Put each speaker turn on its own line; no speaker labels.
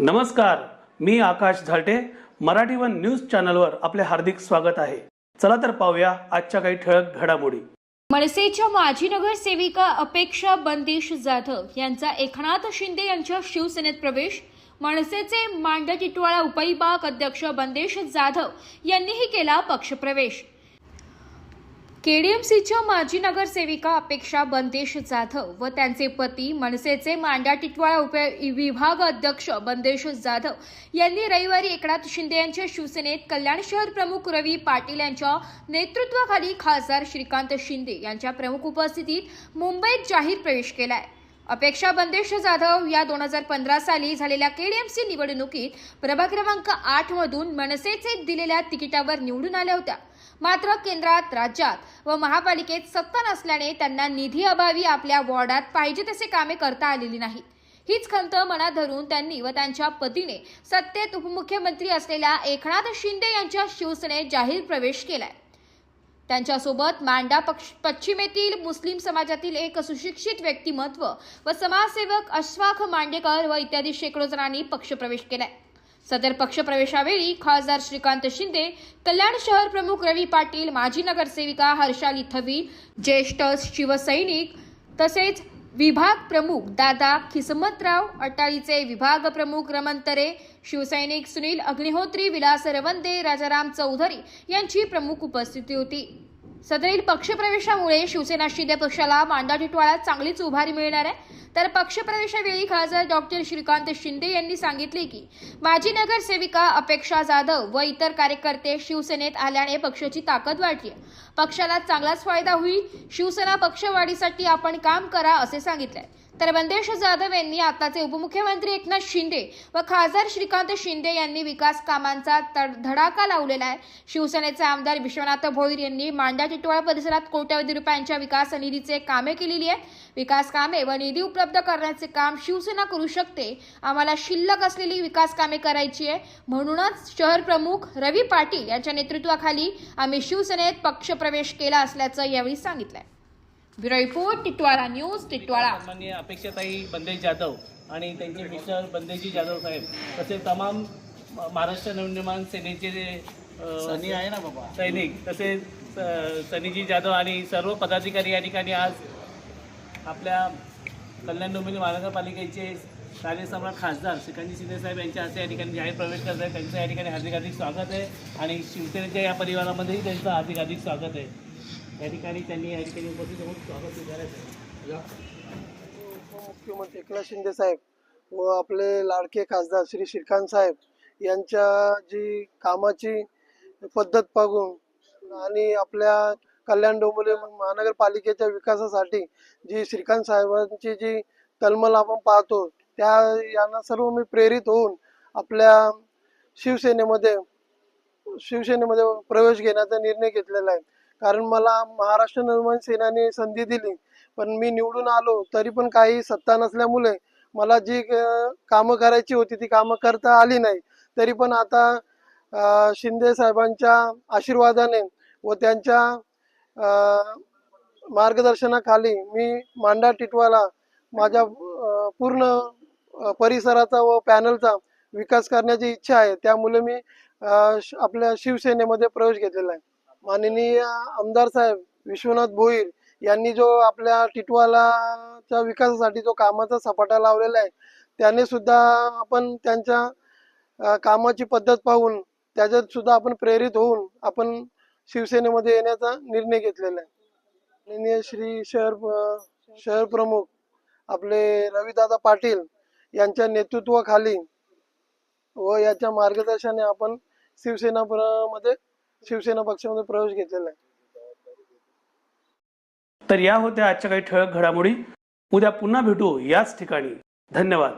नमस्कार मी Akash Zalte. Marathi one news चॅनलवर आपले हार्दिक स्वागत आहे. चला तर पाहूया आजच्या काही ठळक घडामोडी.
मनसेच्या माजी नगरसेविका अपेक्षा बंदिश जाधव यांचा एकनाथ शिंदे यांच्या शिवसेनेत प्रवेश. मनसेचे मांडा टिटवाळा उपविभाग अध्यक्ष बंदेश जाधव यांनीही केला पक्षप्रवेश. केडीएमसीच्या माजी नगरसेविका अपेक्षा बंदेश जाधव व त्यांचे पती मनसेचे मांडा टिटवाळा उप विभाग अध्यक्ष बंदेश जाधव यांनी रविवारी एकनाथ शिंदे यांच्या शिवसेनेत कल्याण शहर प्रमुख रवी पाटील यांच्या नेतृत्वाखाली खासदार श्रीकांत शिंदे यांच्या प्रमुख उपस्थितीत मुंबईत जाहीर प्रवेश केलाय. अपेक्षा बंदेश जाधव या दोन हजार पंधरा साली झालेल्या केडीएमसी निवडणुकीत प्रभाग क्रमांक आठ मधून मनसेचे दिलेल्या तिकिटावर निवडून आल्या होत्या. मात्र केंद्रात राज्यात व महापालिकेत सत्ता नसल्याने त्यांना निधी अभावी आपल्या वॉर्डात पाहिजे तसे कामे करता आलेली नाहीत. हीच खंत मनात धरून त्यांनी व त्यांच्या पतीने सत्तेत उपमुख्यमंत्री असलेल्या एकनाथ शिंदे यांच्या शिवसेनेत जाहीर प्रवेश केलाय. त्यांच्यासोबत मांडा पक्ष पश्चिमेतील मुस्लिम समाजातील एक सुशिक्षित व्यक्तिमत्व व समाजसेवक अश्वाख मांडेकर व इत्यादी शेकडो जणांनी पक्षप्रवेश केलाय. सदर पक्षप्रवेशावेळी खासदार श्रीकांत शिंदे कल्याण शहर प्रमुख रवी पाटील माजी नगरसेविका हर्षाली थवी ज्येष्ठ शिवसैनिक तसेच विभाग प्रमुख दादा खिसमतराव अटाळीचे विभाग प्रमुख रमंतरे शिवसैनिक सुनील अग्निहोत्री विलास रवंदे राजाराम चौधरी यांची प्रमुख उपस्थिती होती. सदरील पक्षप्रवेशामुळे शिवसेना शिंदे पक्षाला मांडा टिटवाळ्यात चांगलीच उभारी मिळणार आहे. तर पक्षप्रवेशावेळी खासदार डॉक्टर श्रीकांत शिंदे यांनी सांगितले की माजी नगरसेविका अपेक्षा जाधव व इतर कार्यकर्ते शिवसेनेत आल्याने पक्षाची ताकद वाढली पक्षाला चांगलाच फायदा होईल. शिवसेना पक्षवाढीसाठी आपण काम करा असे सांगितले तर बंदेश जाधव यांनी आताचे उपमुख्यमंत्री एकनाथ शिंदे व खासदार श्रीकांत शिंदे यांनी विकास कामांचा धडाका लावलेला आहे. शिवसेनेचे आमदार विश्वनाथ भोईर यांनी मांडा टिटवाळा परिसरात कोट्यवधी रुपयांच्या विकास निधीचे कामे केलेली आहेत. विकास कामे व निधी उपलब्ध करण्याचे काम शिवसेना करू शकते. आम्हाला शिल्लक असलेली विकास कामे करायची आहे. म्हणूनच शहर प्रमुख रवी पाटील यांच्या नेतृत्वाखाली आम्ही शिवसेनेत पक्षप्रवेश केला असल्याचं यावेळी सांगितलंय. Bureau report Titwala news Titwala
सन्माननीय अपेक्षाताई बंदेश जाधव आणि त्यांचे मिस्टर बंदेजी जाधव साहेब तसेच तमाम म- महाराष्ट्र नवनिर्माण सेनेचे जे
सनी आहे ना बाबा.
सैनिक तसेच सनीजी जाधव आणि सर्व पदाधिकारी या ठिकाणी आज आपल्या कल्याण डोंबिवली महानगरपालिकेचे कार्यसम्राट खासदार श्रीकांतजी शिंदे साहेब यांच्या हस्ते या ठिकाणी जाहीर प्रवेश करत आहे त्यांचं या ठिकाणी हार्दिक हार्दिक स्वागत आहे आणि शिवसेनेच्या या परिवारामध्येही त्यांचं हार्दिक हार्दिक स्वागत आहे. या ठिकाणी त्यांनी या ठिकाणी उपस्थित होऊन स्वागत स्वीकारायचं
उपमुख्यमंत्री एकनाथ शिंदे साहेब व आपले लाडके खासदार श्री श्रीकांत साहेब यांच्या जी कामाची पद्धत पाहून आणि आपल्या कल्याण डोंबिवली महानगरपालिकेच्या विकासासाठी जी श्रीकांत साहेबांची जी तलमल आपण पाहतो त्या यांना सर्व मी प्रेरित होऊन आपल्या शिवसेनेमध्ये शिवसेनेमध्ये प्रवेश घेण्याचा निर्णय घेतलेला आहे. कारण मला महाराष्ट्र निर्माण सेनाने संधी दिली पण मी निवडून आलो तरी पण काही सत्ता नसल्यामुळे मला जी कामं करायची होती ती कामं करता आली नाही. तरी पण आता शिंदे साहेबांच्या आशीर्वादाने व त्यांच्या मार्गदर्शनाखाली मी मांडा टिटवाला माझ्या पूर्ण परिसराचा व पॅनलचा विकास करण्याची इच्छा आहे. त्यामुळे मी श- आपल्या शिवसेनेमध्ये प्रवेश घेतलेला आहे. माननीय आमदार साहेब विश्वनाथ भोईर यांनी जो आपल्या टिटवालाच्या विकासासाठी जो कामाचा सपाटा लावलेला आहे त्याने सुद्धा आपण त्यांच्या कामाची पद्धत पाहून त्याच्यात सुद्धा आपण प्रेरित होऊन आपण शिवसेनेमध्ये येण्याचा निर्णय घेतलेला आहे. माननीय श्री शहर शहर प्रमुख आपले रविदादा पाटील यांच्या नेतृत्वाखाली व याच्या मार्गदर्शनाने आपण शिवसेना मध्ये शिवसेना पक्षामध्ये प्रवेश घेतलेला आहे.
तर या होत्या आजच्या काही ठळक घडामोडी. उद्या पुन्हा भेटू याच ठिकाणी. धन्यवाद.